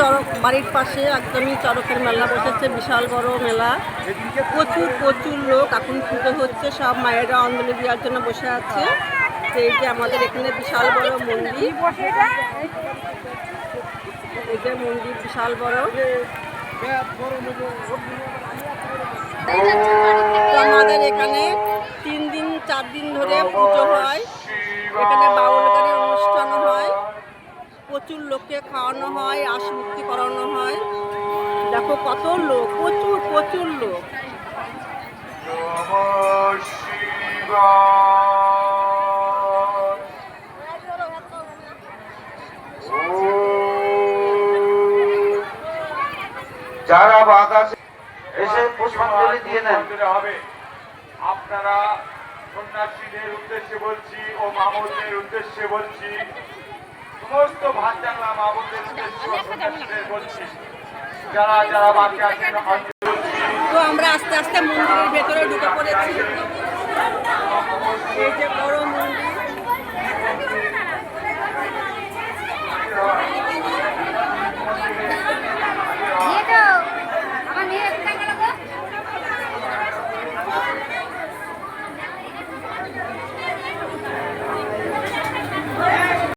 চড়ক বাড়ির পাশে একদমই চড়কের মেলা বসেছে, বিশাল বড় মেলা। প্রচুর প্রচুর লোক এখন পুজো হচ্ছে, সব মায়েরা অঞ্জলি দেওয়ার জন্য বসে আছে। এই যে আমাদের এখানে বিশাল বড় মন্দির। এই যে মন্দির বিশাল বড়। আমাদের এখানে তিন দিন, চার দিন ধরে পুজো হয়। প্রচুর লোককে খাওয়ানো হয় আশমুক্তি করানো হয়। দেখো কত লোক, প্রচুর প্রচুর লোক। যারা বাতাসে এসে পুষ্পাঞ্জলি দিয়ে নেন। আপনারা সন্ন্যাসীদের উদ্দেশ্যে বলছি ও মামুদের উদ্দেশ্যে বলছি সমস্ত ভাত জানলা সন্ন্যাসীদের বলছি। যারা যারা বাকি আছেন তো আমরা আস্তে আস্তে